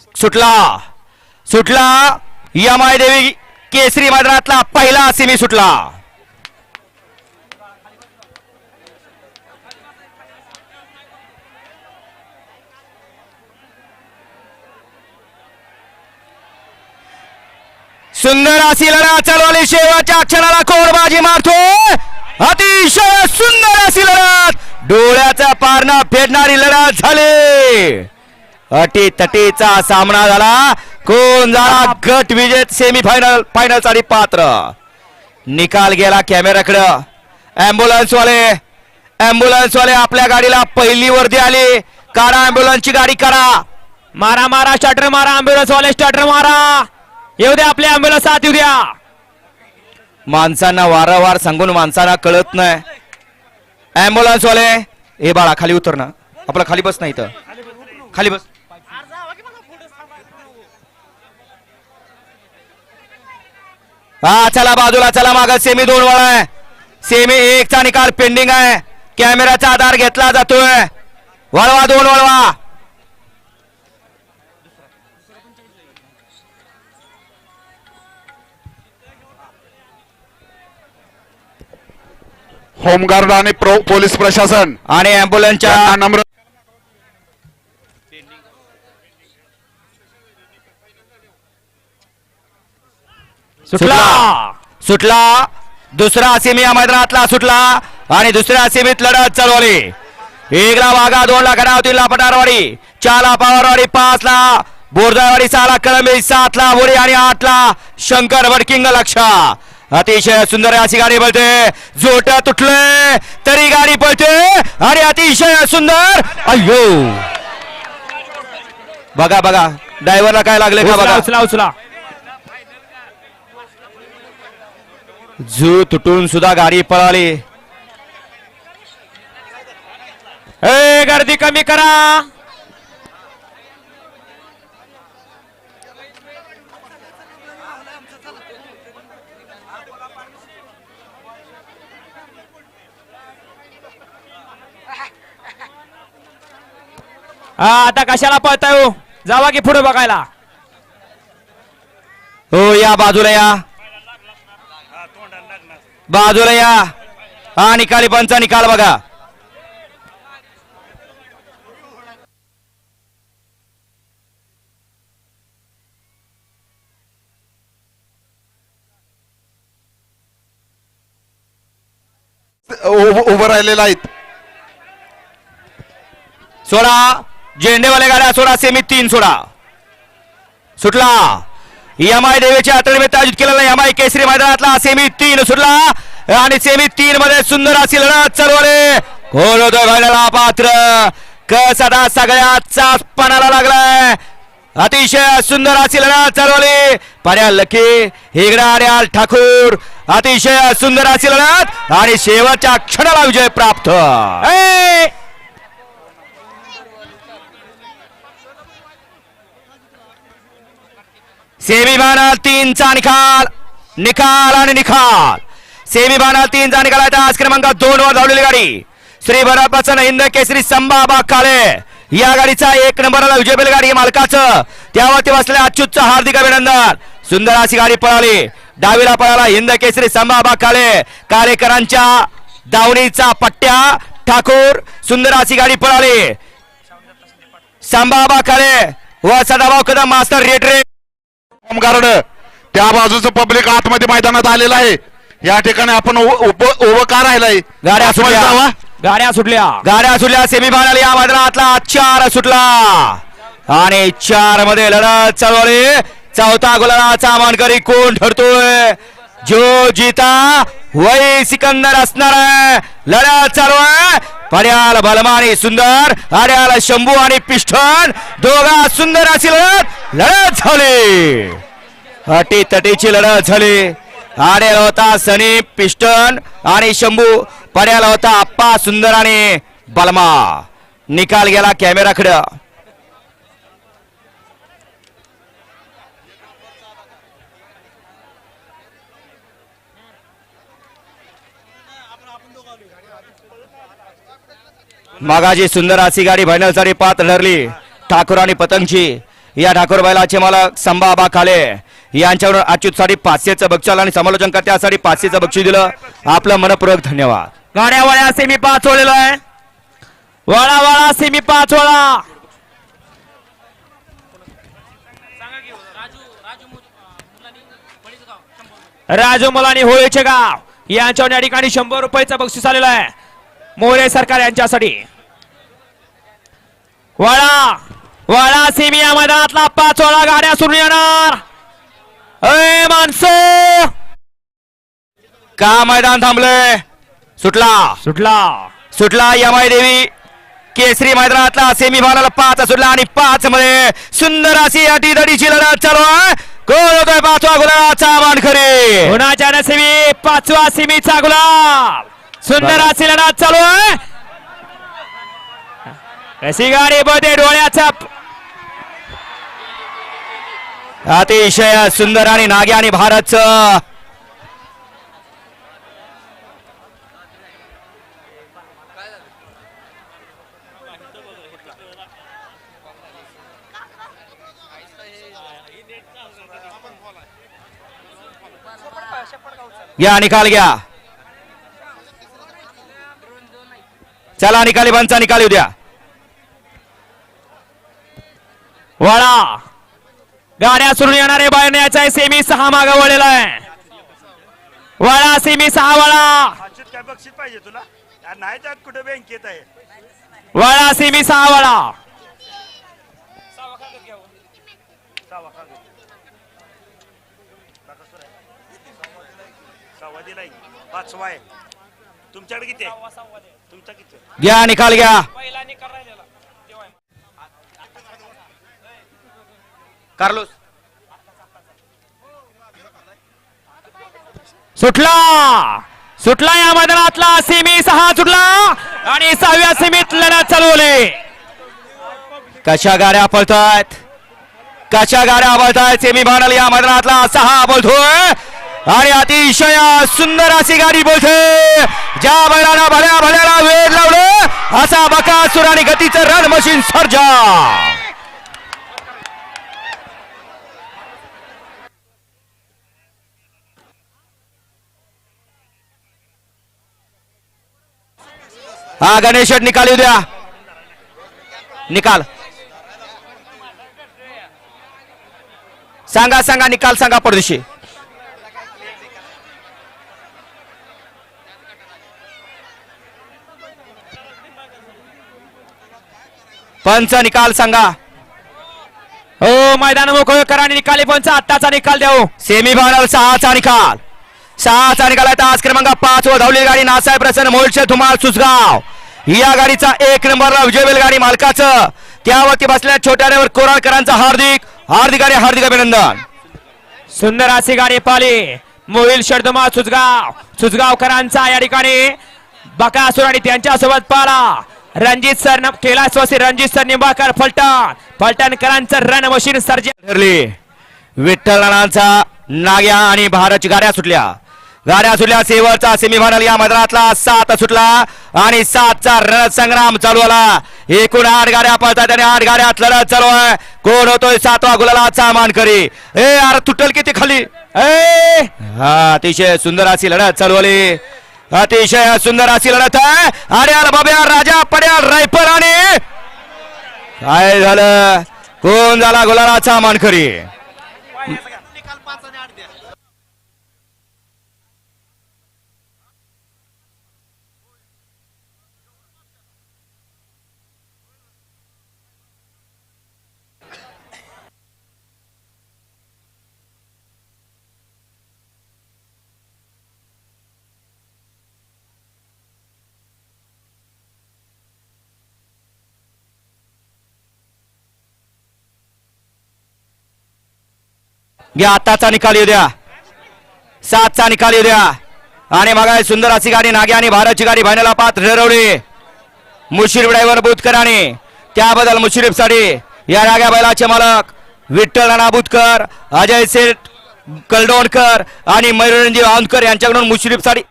सुटला. सुटला. यमाय देवी केसरी मैदानातला पहिला सेमी सुटला. सुंदर अशी लढा चालवली शेवटच्या क्षणाला कोरबाजी मारतो अतिशय सुंदर अशी लढत डोळ्याचा पारणा फेडणारी लढत झाली. अटी तटीचा सामना झाला. कोण झाला? गट विजेत सेमी फायनल फायनलसाठी पात्र. निकाल गेला कॅमेराकडं अँब्युलन्स वाले अँब्युलन्स वाले आपल्या गाडीला पहिली वर्दी आली. काढा अँब्युलन्सची गाडी करा मारा मारा शटर मारा. अँब्युलन्स वाले मारा. येऊ द्या आपल्या अँब्युलन्स साथ येऊ द्या. माणसांना वारंवार सांगून माणसांना कळत नाही. अँब्युलन्स वाले हे बाळा खाली उतर ना आपला खाली बस नाही इथं. खाली बस. हा चला बाजूला चला माग. सेमी दोन वळ आहे. सेमी एकचा निकाल पेंडिंग आहे. कॅमेराचा आधार घेतला जातोय. वळवा दोन वळवा. होमगार्ड आणि पोलीस प्रशासन. आणि अँब्युलन्सच्या नम्र सुटला. सुटला. दुसरा सेमी या मैदानातला सुटला. आणि दुसऱ्या सेमीत लढत चालवली एकला वाघा दोन ला गडाव तीन ला पटारवाडी चार ला पवारवाडी पाच ला बोरदावाडी सहा ला कळंबी सात ला बोरी आणि आठ ला शंकर वडकिंग लक्ष. अतिशय सुंदर अशी गाडी पळते. जोट तुटले तरी गाडी पळते आणि अतिशय सुंदर. अय्यो. बघा बघा. ड्रायव्हरला काय लागले का बघा. उचला उचला. झू तुटून सुद्धा गाडी पळाली. ए गर्दी कमी करा. हा आता कशाला पळताय हो? जावा की पुढे बघायला. हो या बाजूला या. बाजूला या. हा निकाली पंच निकाल बघा. उभ- राहिलेले आहेत. सोडा. झेंडेवाल्या गाड्या सोडा सेमी तीन सोडा. सुटला. एमआय देवीच्या यात्रेनिमित्त आयोजित केलेला एमआय केसरी मैदानातला सेमी तीन सुटला आणि सेमी तीन मध्ये सुंदर अशी लढत चालवले कोण होतो घालायला पात्र. क सदा सगळ्यात चाचपणाला लागलाय. अतिशय सुंदर अशी लढत चालवली पर्या लकी हिगडा आणि ठाकूर. अतिशय सुंदर अशी लढत. आणि शेवटच्या क्षणाला विजय प्राप्त. ए सेमी बाणा तीनचा निकाल. निकाल आणि निकाल सेमी तीनचा निकाल आहे. आज क्रमांक दोन वर धावलेली गाडी. श्री बरापासन हिंद केसरी संभाबा काळे या गाडीचा एक नंबरला विजय गाडी मालकाचं. त्यावरती बसलेल्या अच्युतचं हार्दिक अभिनंदन. सुंदर अशी गाडी पळाली. डावीला पळाला हिंद केसरी संभाबा काळे काळेकरांच्या दावणीचा पट्ट्या. ठाकूर सुंदर अशी गाडी पळाली. संभाबा काळे व सदाभाऊ कदम मास्टर रेटरे. होमगार्ड त्या बाजूचं पब्लिक आतमध्ये मैदानात आलेलं आहे. या ठिकाणी आपण उभं का राहिलाय? गाड्या सुटल्या. गाड्या सुटल्या. गाड्या सुटल्या सेमीफायनल या मैदानातला चार सुटला. आणि चारमध्ये लढत चालवली चौथा गुलाबाचा मानकरी कोण ठरतोय? जो जीता वही सिकंदर असणार आहे. लढत चालू आहे पर्याल बलमानी सुंदर अर्याल शंभू आणि पिष्ठन. दोघा सुंदर अशी लढत. लढत झाली. अटी तटीची लढत झाली. आडेला होता सनी पिस्टन आणि शंभू. पड्याला होता आप्पा सुंदर आणि बलमा. निकाल गेला कॅमेराकडं. मागाजी सुंदर अशी गाडी फायनलसाठी पात्र ठरली ठाकूर आणि पतंगची. या ठाकूर बैलाचे मालक संभाबा खाले यांच्यावर अच्युतसाठी पाचशेचं बक्षल आणि समालोचन करत्यासाठी पाचशेचं बक्षीस दिलं. आपलं मनपूर्वक धन्यवाद. गाड्या वळ्या सेमी पाच वळलेलो आहे. वळा वळा सेमी पाच वळा. राजू मुलानी होळीचे गाव. यांच्यावर या ठिकाणी शंभर रुपयाचं बक्षीस आलेलं आहे. मोरे सरकार यांच्यासाठी. वळा वळा सेमी या मैदानातला पाच वळा गाड्या सुरू येणार. माणसं! का मैदान थांबलंय? सुटला. सुटला. सुटला यमाई देवी. केसरी मैदानातला सेमी फायनल पाच सुटला आणि पाच मध्ये सुंदर अशी अटी दडीची लढत चालू आहे. कोण होतोय पाचवा गुलाबाचा मानखरी उन्हाच्या नसिमी पाचवा सिमीचा गुलाब. सुंदर अशी लढत चालू आहे. कशी गाडी बदे डोळ्याचा अतिशय सुंदर आणि नागे आणि भारतचं. घ्या निकाल घ्या. चला निकाली बनचा निकाली उद्या. द्या वळा. गाड्या सुरू येणारे बायण्याचा आहे. सेमी सहा माग वळलेला आहे. वळा सेमी सहा वळा. काय बक्षीस पाहिजे तुला? नाही त्यात कुठे बँकेत आहे. वळा सेमी सहा वळा. सहावा दिलाय पाचवा आहे. तुमच्याकडे किती आहे? तुमचा किती आहे? घ्या निकाल घ्या. कार्लोस. सुटला. सुटला या मैदानातला. सेमी सहा सुटला. आणि सहाव्या सेमीत लढत चालवले. कशा गाड्या पळतायत? कशा गाड्या पळतायत? सेमी फायनल या मैदानातला सहा बोलतोय आणि अतिशय सुंदर अशी गाडी बोलते ज्या बैलाला भल्या भल्याला वेळ लावलं असा बकासूर आणि गतीचं रन मशीन सर्जा. हा गणेश निकाल येऊ द्या. निकाल. सांगा सांगा निकाल सांगा परदेशी. पंच निकाल सांगा. हो मैदान मोकळ करा आणि निकाली पंच. आत्ताचा निकाल देऊ. सेमी फायनल सहाचा निकाल. सहाचा निकाल तास क्रमांक पाच व धावलेली गाडी नासाहेब प्रसन्न मोलचे धुमाळ सुसगाव या गाडीचा एक नंबरला विजय गाडी मालकाचं. त्यावरती बसलेल्या छोट्या ड्रायव्हर कोराळकरांचा हार्दिक हार्दिक आणि हार्दिक अभिनंदन. सुंदर अशी गाडी पाली. मोहिल शर्दमा सुजगाव. सुजगावकरांचा या ठिकाणी बकासूर आणि त्यांच्यासोबत पाला. रणजित सर न- कैलासवासी रणजित सर निंबाळकर फलटण. फलटणकरांचं रन मशीन सर्जन ठरली. विठ्ठल नाग्या आणि भारतची गाड्या सुटल्या. गाड्या सुटल्या सेवरचा सेमीफायनल या मैदानातला. सात सुटला आणि सातचा रण संग्राम चालू आला. एकूण आठ गाड्या पळतात आणि आठ गाड्यात लढत चालू आहे. कोण होतोय सातवा गुलालाचा मानकरी ए अरे तुटल किती खाली? ए! हा अतिशय सुंदर अशी लढत चालू आली. अतिशय सुंदर अशी लढत आहे. अरे अरे बाब्या राजा पड्या रायफल आणि काय झालं? कोण झाला गुलालाचा मानकरी घ्या आताचा निकाल येऊ द्या. सातचा निकाल येऊ द्या. आणि मग सुंदर अशी गाडी नागे आणि भारतची गाडी भांडायला पात्र ठरवली. मुश्रीफ ड्रायव्हर बुतकराने. त्याबद्दल मुशिरीफसाठी या राग्या बैलाचे मालक विठ्ठल राणा बुतकर अजय सेठ कलडोणकर आणि मयुरंजी औंधकर यांच्याकडून मुशिरीफसाठी